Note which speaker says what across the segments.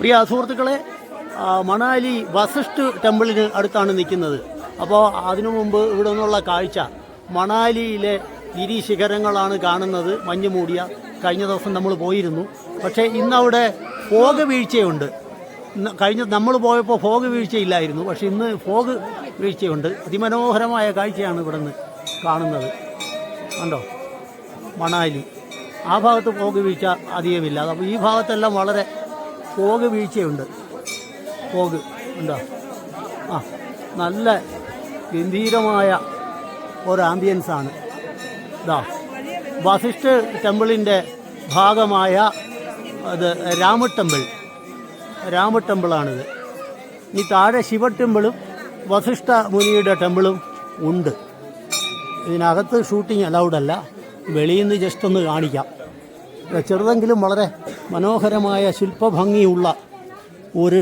Speaker 1: പ്രിയ സുഹൃത്തുക്കളെ മണാലി വസിഷ്ഠ് ടെമ്പിളിന് അടുത്താണ് നിൽക്കുന്നത്. അപ്പോൾ അതിനു മുമ്പ് ഇവിടെ നിന്നുള്ള കാഴ്ച മണാലിയിലെ ഗിരിശിഖരങ്ങളാണ് കാണുന്നത് മഞ്ഞ് മൂടിയ കഴിഞ്ഞ ദിവസം നമ്മൾ പോയിരുന്നു. പക്ഷേ ഇന്നവിടെ ഫോഗ് വീഴ്ചയുണ്ട്. കഴിഞ്ഞ നമ്മൾ പോയപ്പോൾ ഫോഗ് വീഴ്ചയില്ലായിരുന്നു. പക്ഷെ ഇന്ന് ഫോഗ് വീഴ്ചയുണ്ട്. അതിമനോഹരമായ കാഴ്ചയാണ് ഇവിടെ നിന്ന് കാണുന്നത്. കണ്ടോ? മണാലി. ആ ഭാഗത്ത് ഫോഗ് വീഴ്ച അധികമില്ല. അപ്പോൾ ഈ ഭാഗത്തെല്ലാം വളരെ ഫോഗ് വീഴ്ചയുണ്ട്. പോക് ഉണ്ടോ? ആ നല്ല ഗംഭീരമായ ഒരു ആംബിയൻസ് ആണ്. ഇതാ വസിഷ്ഠ ടെമ്പിളിന്റെ ഭാഗമായ അത് രാമ ടെമ്പിൾ. രാമ ടെമ്പിളാണിത്. ഈ താഴെ ശിവ ടെമ്പിളും വസിഷ്ഠ മുനിയുടെ ടെമ്പിളും ഉണ്ട്. ഇതിനകത്ത് ഷൂട്ടിംഗ് അലൗഡല്ല വെളിയിൽ നിന്ന് ജസ്റ്റ് ഒന്ന് കാണിക്കാം. ചെറുതെങ്കിലും വളരെ മനോഹരമായ ശില്പഭംഗിയുള്ള ഒരു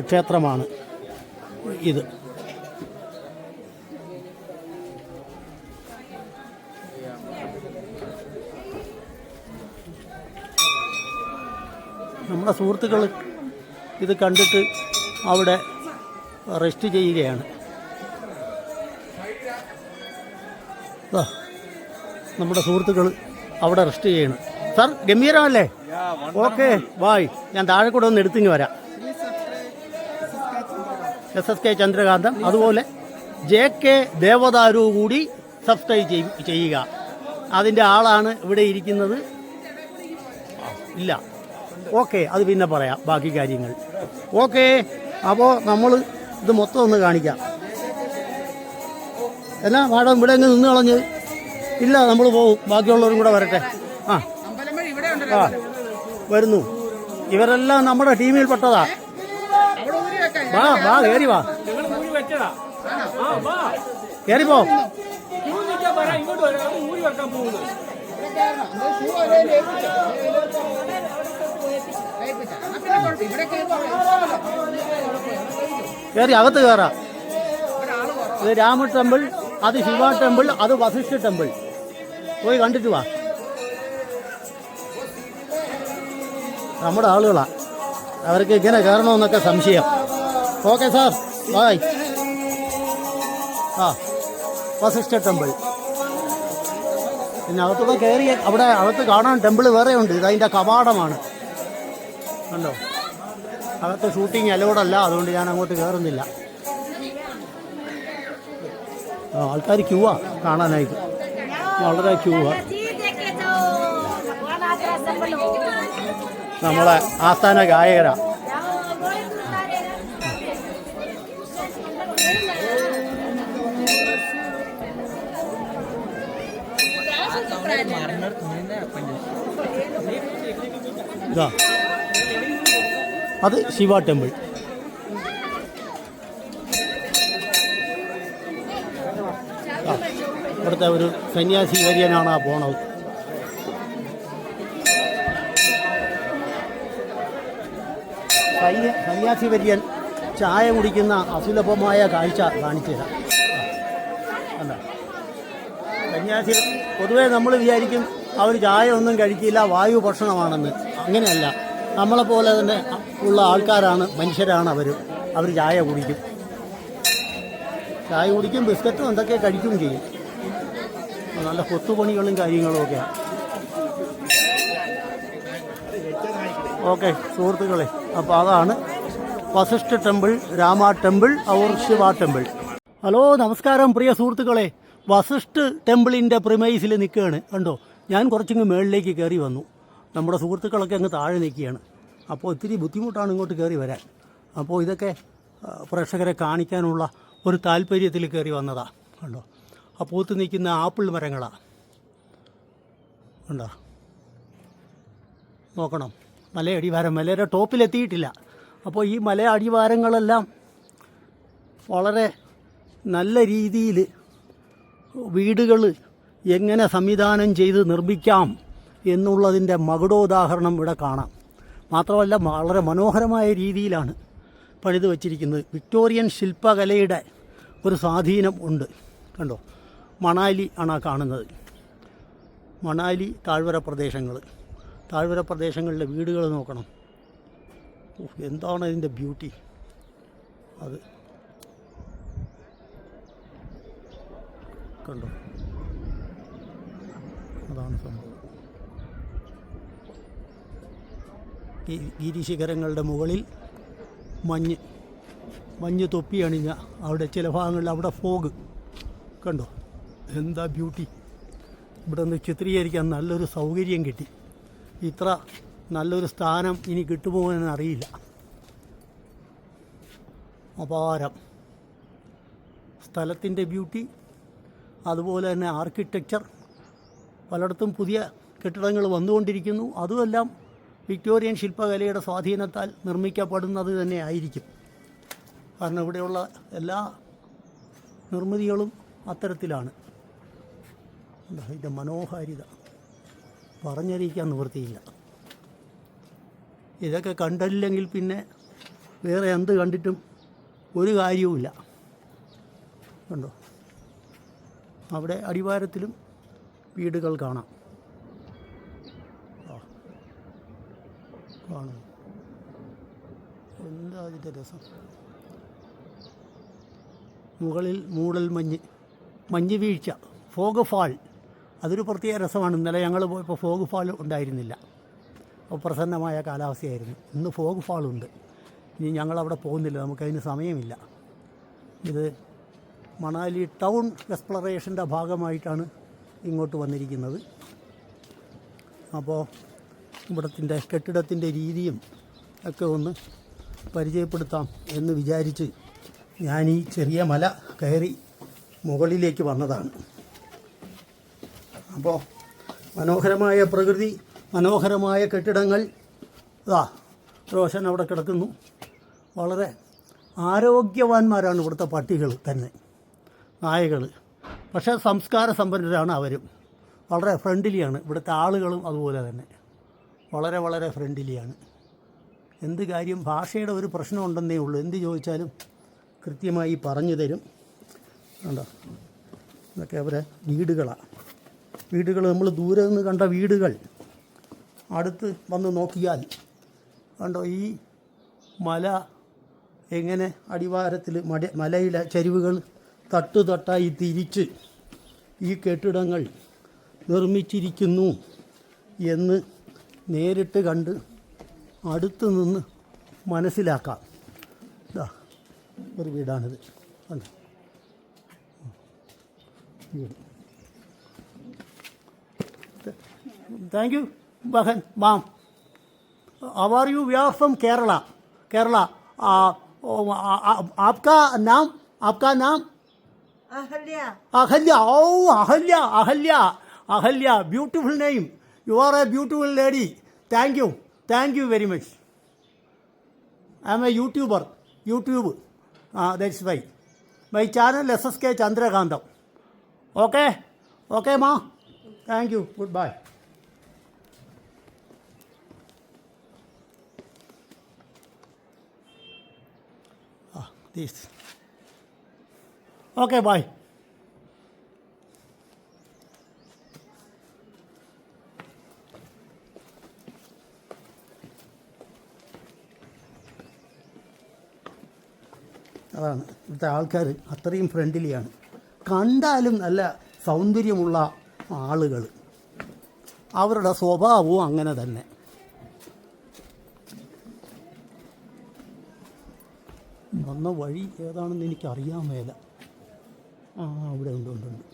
Speaker 1: ക്ഷേത്രമാണ് ഇത്. നമ്മുടെ സുഹൃത്തുക്കൾ ഇത് കണ്ടിട്ട് അവിടെ റെസ്റ്റ് ചെയ്യുകയാണ്. നമ്മുടെ സുഹൃത്തുക്കൾ അവിടെ റെസ്റ്റ് ചെയ്യണം. സാർ ഗംഭീരമല്ലേ? ഓക്കെ ബായ് ഞാൻ താഴെ കൂടെ ഒന്ന് എടുത്തിങ്ങ് വരാം. എസ് എസ് കെ ചന്ദ്രകാന്തം അതുപോലെ ജെ കെ ദേവദാരു കൂടി സബ്സ്ക്രൈബ് ചെയ്- ചെയ്യുക. അതിന്റെ ആളാണ് ഇവിടെ ഇരിക്കുന്നത്. ഇല്ല. ഓക്കെ അത് പിന്നെ പറയാം ബാക്കി കാര്യങ്ങൾ. ഓക്കെ അപ്പോൾ നമ്മൾ ഇത് മൊത്തം ഒന്ന് കാണിക്കാം. എന്നാ മാഡം ഇവിടെ അങ്ങ് നിന്ന് കളഞ്ഞ്. ഇല്ല നമ്മൾ പോകും ബാക്കിയുള്ളവരും കൂടെ വരട്ടെ. ആ. ആ വരുന്നു. ഇവരെല്ലാം നമ്മുടെ ടീമിൽ പെട്ടതാ. വാ വാ കയറി വാ. കയറി പോ. കയറി അകത്ത് കയറാം ഇത് രാമ ടെമ്പിൾ അത് ശിവ ടെമ്പിൾ അത് വസിഷ്ഠ ടെമ്പിൾ. പോയി കണ്ടിട്ട് വാ. നമ്മുടെ ആളുകളാണ് അവർക്ക് ഇങ്ങനെ കയറണമെന്നൊക്കെ സംശയം. ഓക്കെ സാർ ബായ് ആ വസിഷ്ഠ ടെമ്പിൾ പിന്നെ അകത്തൊക്കെ കയറി അവിടെ അകത്ത് കാണാൻ ടെമ്പിൾ വേറെ ഉണ്ട് ഇത് അതിന്റെ കവാടമാണ്. കണ്ടോ? അകത്ത് ഷൂട്ടിങ് അലോഡല്ല അതുകൊണ്ട് ഞാൻ അങ്ങോട്ട് കയറുന്നില്ല. ആൾക്കാർ ക്യൂവാ കാണാനായിട്ട്. വളരെ ക്യൂവാ നമ്മളെ ആസ്ഥാന ഗായകരാ. അത് ശിവ ടെമ്പിൾ. ഇവിടുത്തെ ഒരു സന്യാസി വര്യനാണ് ആ പോണത്. സൈന്യ സന്യാസി വര്യൻ ചായ കുടിക്കുന്ന അസുലഭമായ കാഴ്ച കാണിച്ചതാണ് അല്ല? സന്യാസി പൊതുവേ നമ്മൾ വിചാരിക്കും അവർ ചായ ഒന്നും കഴിക്കില്ല വായു ഭക്ഷണമാണെന്ന്. അങ്ങനെയല്ല. നമ്മളെപ്പോലെ തന്നെ ഉള്ള ആൾക്കാരാണ് മനുഷ്യരാണ് അവർ അവർ ചായ കുടിക്കും. ചായ കുടിക്കും ബിസ്ക്കറ്റും എന്തൊക്കെ കഴിക്കും ചെയ്യും. നല്ല കൊത്തുപണികളും കാര്യങ്ങളും ഒക്കെയാണ് ഓക്കെ സുഹൃത്തുക്കളെ. അപ്പോൾ അതാണ് വസിഷ്ഠ ടെമ്പിൾ രാമ ടെമ്പിൾ ഔർ ശിവ ടെമ്പിൾ. ഹലോ നമസ്കാരം പ്രിയ സുഹൃത്തുക്കളെ. വസിഷ്ഠ ടെമ്പിളിന്റെ പ്രിമൈസിൽ നിൽക്കുകയാണ്. കണ്ടോ? ഞാൻ കുറച്ചിങ്ങ് മേളിലേക്ക് കയറി വന്നു. നമ്മുടെ സുഹൃത്തുക്കളൊക്കെ അങ്ങ് താഴെ നിൽക്കുകയാണ്. അപ്പോൾ ഒത്തിരി ബുദ്ധിമുട്ടാണ് ഇങ്ങോട്ട് കയറി വരാൻ. അപ്പോൾ ഇതൊക്കെ പ്രേക്ഷകരെ കാണിക്കാനുള്ള ഒരു താല്പര്യത്തിൽ കയറി വന്നതാണ് കണ്ടോ? ആ പൂത്ത് നിൽക്കുന്ന ആപ്പിൾ മരങ്ങളാണ് കണ്ടോ? നോക്കണം. മലയടിവാരം മലയുടെ ടോപ്പിലെത്തിയിട്ടില്ല. അപ്പോൾ ഈ മല അടിവാരങ്ങളെല്ലാം വളരെ നല്ല രീതിയിൽ വീടുകൾ എങ്ങനെ സംവിധാനം ചെയ്ത് നിർമ്മിക്കാം എന്നുള്ളതിന്റെ മകുടോദാഹരണം ഇവിടെ കാണാം. മാത്രമല്ല വളരെ മനോഹരമായ രീതിയിലാണ് പണിത് വച്ചിരിക്കുന്നത്. വിക്ടോറിയൻ ശില്പകലയുടെ ഒരു സ്വാധീനം ഉണ്ട്. കണ്ടോ? മണാലി ആണ് കാണുന്നത്. മണാലി താഴ്വര പ്രദേശങ്ങൾ താഴ്വര പ്രദേശങ്ങളിലെ വീടുകൾ നോക്കണം. എന്താണ് ഇതിന്റെ ബ്യൂട്ടി? അത്. കണ്ടോ? അതാണ് സംഭവം. ഈ ഗിരിശിഖരങ്ങളുടെ മുകളിൽ മഞ്ഞ് മഞ്ഞ് തൊപ്പി അണിഞ്ഞ അവിടെ ചില ഭാഗങ്ങളിൽ അവിടെ ഫോഗ്. കണ്ടോ? എന്താ ബ്യൂട്ടി? ഇവിടെ നിന്ന് ചിത്രീകരിക്കാൻ നല്ലൊരു സൗകര്യം കിട്ടി. ഇത്ര നല്ലൊരു സ്ഥാനം ഇനി കിട്ടുമോ എന്ന് അറിയില്ല. അപാരം. സ്ഥലത്തിന്റെ ബ്യൂട്ടി അതുപോലെ തന്നെ ആർക്കിടെക്ചർ പലയിടത്തും പുതിയ കെട്ടിടങ്ങൾ വന്നുകൊണ്ടിരിക്കുന്നു. അതുമെല്ലാം വിക്ടോറിയൻ ശില്പകലയുടെ സ്വാധീനത്താൽ നിർമ്മിക്കപ്പെടുന്നത് തന്നെ ആയിരിക്കും. കാരണം ഇവിടെയുള്ള എല്ലാ നിർമ്മിതികളും അത്തരത്തിലാണ്. ഇതിന്റെ മനോഹാരിത. പറഞ്ഞറിയിക്കാൻ നിവൃത്തിയില്ല. ഇതൊക്കെ കണ്ടില്ലെങ്കിൽ പിന്നെ വേറെ എന്ത് കണ്ടിട്ടും ഒരു കാര്യവുമില്ല. കണ്ടോ? അവിടെ അടിവാരത്തിലും വീടുകൾ കാണാം. കാണും എന്താ അതിന്റെ രസം? മുകളിൽ മൂടൽ മഞ്ഞ്. മഞ്ഞ് വീഴ്ച. ഫോഗ് ഫാൾ അതൊരു പ്രത്യേക രസമാണ്. ഇന്നലെ ഞങ്ങൾ പോയപ്പോൾ ഫോഗ് ഫാൾ ഉണ്ടായിരുന്നില്ല. അപ്പോൾ പ്രസന്നമായ കാലാവസ്ഥയായിരുന്നു. ഇന്ന് ഫോഗ് ഫാളുണ്ട് ഇനി ഞങ്ങളവിടെ പോകുന്നില്ല. നമുക്കതിന് സമയമില്ല. ഇത് മണാലി ടൗൺ എക്സ്പ്ലറേഷന്റെ ഭാഗമായിട്ടാണ് ഇങ്ങോട്ട് വന്നിരിക്കുന്നത്. അപ്പോൾ ഇവിടത്തിന്റെ കെട്ടിടത്തിന്റെ രീതിയും ഒക്കെ ഒന്ന് പരിചയപ്പെടുത്താം എന്ന് വിചാരിച്ച് ഞാൻ ഈ ചെറിയ മല കയറി മുകളിലേക്ക് വന്നതാണ്. അപ്പോൾ മനോഹരമായ പ്രകൃതി മനോഹരമായ കെട്ടിടങ്ങൾ. ഇതാ റോഷൻ അവിടെ കിടക്കുന്നു. വളരെ ആരോഗ്യവാന്മാരാണ് ഇവിടുത്തെ പട്ടികൾ തന്നെ നായകൾ പക്ഷേ സംസ്കാര സമ്പന്നരാണ് അവരും. വളരെ ഫ്രണ്ട്ലിയാണ് ഇവിടുത്തെ ആളുകളും അതുപോലെ തന്നെ. വളരെ വളരെ ഫ്രണ്ട്ലിയാണ്. എന്ത് കാര്യം ഭാഷയുടെ ഒരു പ്രശ്നം ഉണ്ടെന്നേ ഉള്ളൂ. എന്ത് ചോദിച്ചാലും കൃത്യമായി പറഞ്ഞു തരും. കണ്ടോ? ഇതൊക്കെ അവരെ വീടുകളാണ് വീടുകൾ നമ്മൾ ദൂരെ നിന്ന് കണ്ട വീടുകൾ അടുത്ത് വന്ന് നോക്കിയാൽ കണ്ടോ ഈ മല എങ്ങനെ അടിവാരത്തിൽ മട മലയിലെ ചരിവുകൾ തട്ട് തട്ടായി തിരിച്ച് ഈ കെട്ടിടങ്ങൾ നിർമ്മിച്ചിരിക്കുന്നു എന്ന് നേരിട്ട് കണ്ട് അടുത്ത് നിന്ന് മനസ്സിലാക്കാം. ഇതാ ഒരു വീടാണിത്. വീട് Thank you, Bahan, Mom. How are you? We are from Kerala. Kerala. Uh, oh, uh, आपका नाम आपका नाम
Speaker 2: Ahalya.
Speaker 1: Ahalya. Oh, Ahalya. Ahalya. Ahalya. Beautiful name. You are a beautiful lady. Thank you. Thank you very much. I am a YouTuber. YouTube. Uh, that's why. My channel SSK Chandrakandam. Okay? Okay, Ma? Thank you. Goodbye. This. Okay, bye. അതാണ് ഇവിടുത്തെ ആൾക്കാർ അത്രയും ഫ്രണ്ട്ലിയാണ് കണ്ടാലും നല്ല സൗന്ദര്യമുള്ള ആളുകൾ അവരുടെ സ്വഭാവവും അങ്ങനെ തന്നെ വന്ന വഴി ഏതാണെന്ന് എനിക്കറിയാൻ മേല. ആ അവിടെ ഉണ്ട് ഉണ്ട് ഉണ്ട്.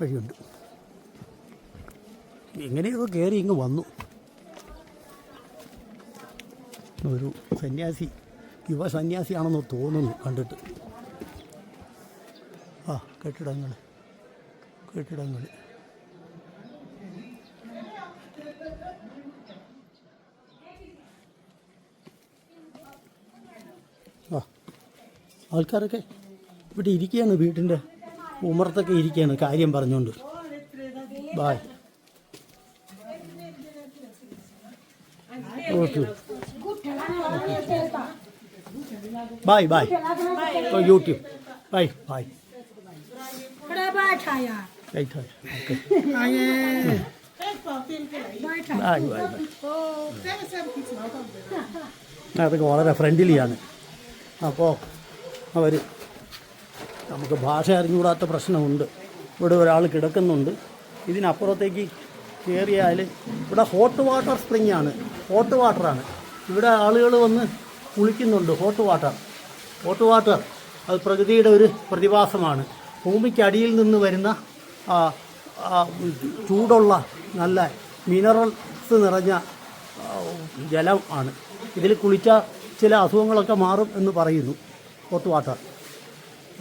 Speaker 1: വഴിയുണ്ട്. എങ്ങനെയൊക്കെ കയറി ഇങ്ങ് വന്നു. ഒരു സന്യാസി യുവ സന്യാസിയാണെന്ന് തോന്നുന്നു കണ്ടിട്ട്. ആ കെട്ടിടങ്ങൾ കെട്ടിടങ്ങൾ ആൾക്കാരൊക്കെ ഇവിടെ ഇരിക്കുകയാണ് വീട്ടിൻ്റെ ഉമർത്തൊക്കെ ഇരിക്കുകയാണ് കാര്യം പറഞ്ഞുകൊണ്ട് bye okay bye bye YouTube bye bye
Speaker 2: बड़ा बैठा यार
Speaker 1: റൈറ്റ് ഓക്കെ
Speaker 2: आए बैठा
Speaker 1: ബായ് ബായ് ബായ് അതൊക്കെ വളരെ ഫ്രണ്ട്ലിയാണ് അപ്പോൾ അവർ നമുക്ക് ഭാഷ അറിഞ്ഞുകൂടാത്ത പ്രശ്നമുണ്ട്. ഇവിടെ ഒരാൾ കിടക്കുന്നുണ്ട്. ഇതിനപ്പുറത്തേക്ക് കയറിയാൽ ഇവിടെ ഹോട്ട് വാട്ടർ സ്പ്രിംഗ് ആണ്. ഹോട്ട് വാട്ടറാണ് ഇവിടെ ആളുകൾ വന്ന് കുളിക്കുന്നുണ്ട് ഹോട്ട് വാട്ടർ ഹോട്ട് വാട്ടർ അത് പ്രകൃതിയുടെ ഒരു പ്രതിഭാസമാണ്. ഭൂമിക്കടിയിൽ നിന്ന് വരുന്ന ചൂടുള്ള നല്ല മിനറൽസ് നിറഞ്ഞ ജലം ആണ്. ഇതിൽ കുളിച്ചാൽ ചില അസുഖങ്ങളൊക്കെ മാറും എന്ന് പറയുന്നു. ഹോട്ട് വാട്ടർ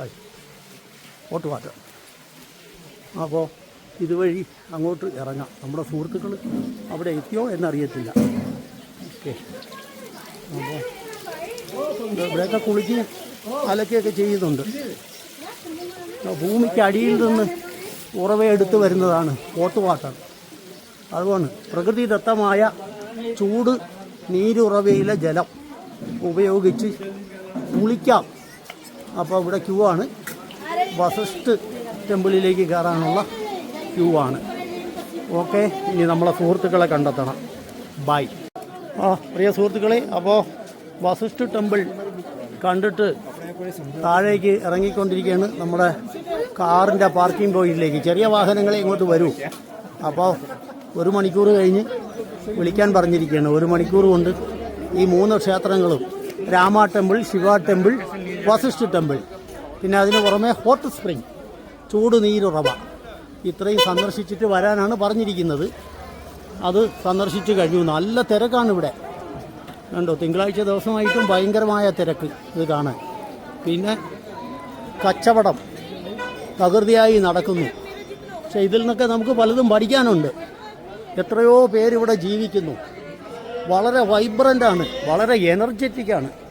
Speaker 1: ആയി. ഹോട്ട് വാട്ടർ അപ്പോൾ ഇതുവഴി അങ്ങോട്ട് ഇറങ്ങാം. നമ്മുടെ സുഹൃത്തുക്കൾ അവിടെ എത്തിയോ എന്നറിയത്തില്ല. ഓക്കെ അപ്പോൾ ഇവിടെയൊക്കെ കുളിച്ച് അലക്കുകയൊക്കെ ചെയ്യുന്നുണ്ട്. ഭൂമിക്ക് അടിയിൽ നിന്ന് ഉറവയെടുത്ത് വരുന്നതാണ് ഹോട്ട് വാട്ടർ അതുകൊണ്ട് പ്രകൃതിദത്തമായ ചൂട് നീരുറവയിലെ ജലം ഉപയോഗിച്ച് കുളിക്കാം. അപ്പോൾ ഇവിടെ ക്യൂ ആണ്. വസിഷ്ഠ് ടെമ്പിളിലേക്ക് കയറാനുള്ള ക്യൂ ആണ്. ഓക്കെ ഇനി നമ്മളെ സുഹൃത്തുക്കളെ കണ്ടെത്തണം. ബൈ. ആ പ്രിയ സുഹൃത്തുക്കളെ അപ്പോൾ വസിഷ്ഠ് ടെമ്പിൾ കണ്ടിട്ട് താഴേക്ക് ഇറങ്ങിക്കൊണ്ടിരിക്കുകയാണ് നമ്മുടെ കാറിന്റെ പാർക്കിംഗ് പോയിന്റിലേക്ക്. ചെറിയ വാഹനങ്ങളെ ഇങ്ങോട്ട് വരൂ. അപ്പോൾ ഒരു മണിക്കൂർ കഴിഞ്ഞ് വിളിക്കാൻ പറഞ്ഞിരിക്കുകയാണ്. ഒരു മണിക്കൂർ കൊണ്ട് ഈ മൂന്ന് ക്ഷേത്രങ്ങളും Rama temple Shiva temple Vasishtha temple. പിന്നെ അതിന് പുറമെ ഹോട്ട് സ്പ്രിംഗ് ചൂട് നീരുറവ ഇത്രയും സന്ദർശിച്ചിട്ട് വരാനാണ് പറഞ്ഞിരിക്കുന്നത്. അത് സന്ദർശിച്ചു കഴിഞ്ഞു. നല്ല തിരക്കാണ് ഇവിടെ. കണ്ടോ തിങ്കളാഴ്ച ദിവസമായിട്ടും ഭയങ്കരമായ തിരക്ക് ഇത് കാണാൻ. പിന്നെ കച്ചവടം തകൃതിയായി നടക്കുന്നു. പക്ഷേ ഇതിൽ നിന്നൊക്കെ നമുക്ക് പലതും പഠിക്കാനുണ്ട്. എത്രയോ പേരിവിടെ ജീവിക്കുന്നു. വളരെ വൈബ്രന്റ് ആണ്. വളരെ എനർജറ്റിക് ആണ്. ഏ,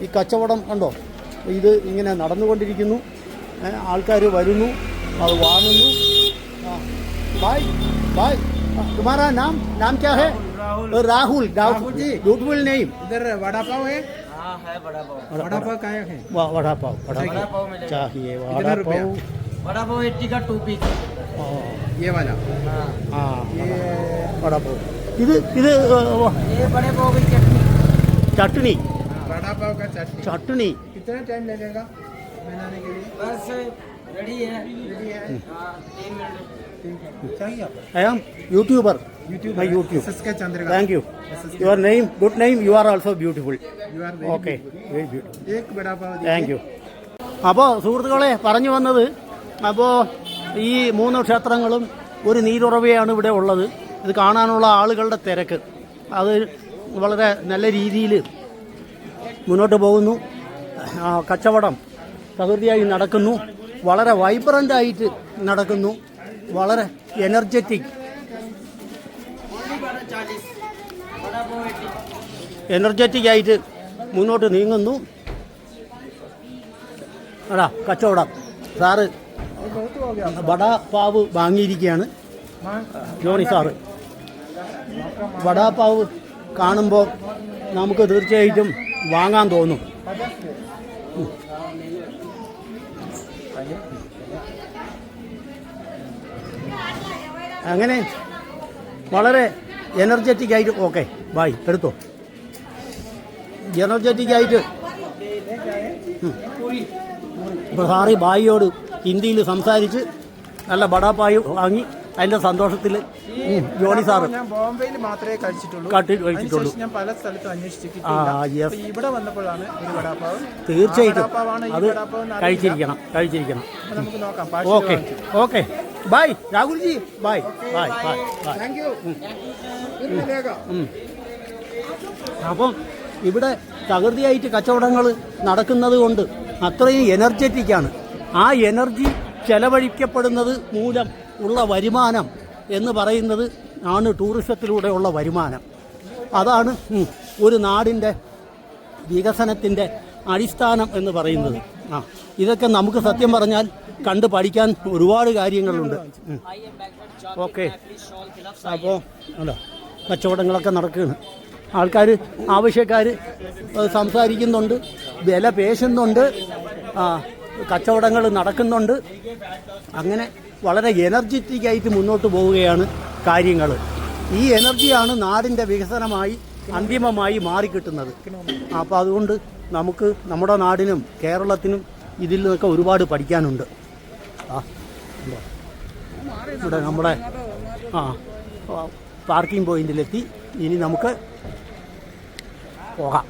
Speaker 1: ഈ കച്ചവടം കണ്ടോ ഇത് ഇങ്ങനെ നടന്നുകൊണ്ടിരിക്കുന്നു ആൾക്കാർ വരുന്നു അത് വാങ്ങുന്നു ബായ് ബായ് तुम्हारा नाम नाम क्या है राहुल राहुल ब्यूटीफुल नेम
Speaker 3: इधर वड़ा पाव है
Speaker 4: हाँ है बड़ा पाव
Speaker 3: वड़ा पाव का है
Speaker 1: वड़ा पाव वड़ा पाव चाहिए वड़ा
Speaker 3: रुपया?
Speaker 1: पाव
Speaker 4: बड़ा पाव एट्टी का टू पीस
Speaker 3: ये वाला
Speaker 1: ആ വടാ പാവ് ഇത് ഇത്
Speaker 4: ये बड़े पाव की चटनी
Speaker 1: ചട്നി
Speaker 3: वड़ा पाव का चटनी
Speaker 1: ചട്നി
Speaker 3: कितना टाइम लगेगा बनाने के लिए
Speaker 4: बस रेडी है हाँ तीन मिनट
Speaker 3: चाहिए आपको
Speaker 1: I am YouTuber
Speaker 3: YouTube
Speaker 1: my YouTube
Speaker 3: subscribe Chandrika
Speaker 1: thank you your name good name you are also beautiful
Speaker 3: you are
Speaker 1: okay very beautiful
Speaker 3: एक बड़ा पाव
Speaker 1: താങ്ക് യു അപ്പോൾ സുഹൃത്തുക്കളെ പറഞ്ഞു വന്നത് അപ്പോൾ ഈ മൂന്ന് ക്ഷേത്രങ്ങളും ഒരു നീരുറവയാണ് ഇവിടെ ഉള്ളത് ഇത് കാണാനുള്ള ആളുകളുടെ തിരക്ക് അത് വളരെ നല്ല രീതിയിൽ മുന്നോട്ട് പോകുന്നു. കച്ചവടം പ്രകൃതിയായി നടക്കുന്നു. വളരെ വൈബ്രന്റ് ആയിട്ട് നടക്കുന്നു. വളരെ എനർജറ്റിക് എനർജറ്റിക് ആയിട്ട് മുന്നോട്ട് നീങ്ങുന്നു. അടാ കച്ചവടം. Sir vada pav വാങ്ങിയിരിക്കുകയാണ്. Johnny sir. Vada pav കാണുമ്പോൾ നമുക്ക് തീർച്ചയായിട്ടും വാങ്ങാൻ തോന്നും. അങ്ങനെ വളരെ എനർജറ്റിക് ആയിട്ട് ഓക്കെ ബായ് എടുത്തോ. എനർജറ്റിക് ആയിട്ട്. ഇപ്പൊ സാറി ബായിയോട് ഹിന്ദിയിൽ സംസാരിച്ച് നല്ല ബടാപ്പായി വാങ്ങി. അതിന്റെ സന്തോഷത്തിൽ ജോണി സാറ്
Speaker 3: ഞാൻ ബോംബെയിൽ മാത്രമേ കഴിച്ചിട്ടുള്ളൂ. ഞാൻ പല സ്ഥലത്തും അന്വേഷിച്ചിട്ടില്ല ഇവിടെ വന്നപ്പോഴാണ് ഒരു വടാപ്പാവ്.
Speaker 1: തീർച്ചയായിട്ടും. അത് കഴിച്ചിരിക്കണം കഴിച്ചിരിക്കണം.
Speaker 3: നമുക്ക് നോക്കാം.
Speaker 1: Okay okay. Bye Rahulji.
Speaker 3: Bye bye bye. Bye
Speaker 1: അപ്പം ഇവിടെ തകൃതിയായിട്ട് കച്ചവടങ്ങൾ നടക്കുന്നത് കൊണ്ട് അത്രയും എനർജറ്റിക്കാണ് ആ എനർജി ചെലവഴിക്കപ്പെടുന്നത് മൂലം ഉള്ള വരുമാനം എന്ന് പറയുന്നത് ആണ് ടൂറിസത്തിലൂടെയുള്ള വരുമാനം. അതാണ് ഒരു നാടിന്റെ വികസനത്തിന്റെ അടിസ്ഥാനം എന്ന് പറയുന്നത്. ആ ഇതൊക്കെ നമുക്ക് സത്യം പറഞ്ഞാൽ കണ്ട് പഠിക്കാൻ ഒരുപാട് കാര്യങ്ങളുണ്ട്. ഓക്കെ. അപ്പോൾ അല്ല കച്ചവടങ്ങളൊക്കെ നടക്കുകയാണ്. ആൾക്കാർ ആവശ്യക്കാർ സംസാരിക്കുന്നുണ്ട് വില പേശുന്നുണ്ട്. ആ കച്ചവടങ്ങൾ നടക്കുന്നുണ്ട്. അങ്ങനെ വളരെ എനർജറ്റിക് ആയിട്ട് മുന്നോട്ട് പോവുകയാണ് കാര്യങ്ങൾ. ഈ എനർജിയാണ് നാടിന്റെ വികസനമായി അന്തിമമായി മാറിക്കിട്ടുന്നത്. അപ്പോൾ അതുകൊണ്ട് നമുക്ക് നമ്മുടെ നാടിനും കേരളത്തിനും ഇതിൽ നിന്നൊക്കെ ഒരുപാട് പഠിക്കാനുണ്ട്. ആ ഇവിടെ നമ്മുടെ ആ പാർക്കിംഗ് പോയിന്റിലെത്തി. ഇനി നമുക്ക് പോകാം.